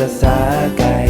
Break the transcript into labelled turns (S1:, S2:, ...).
S1: the sad guy.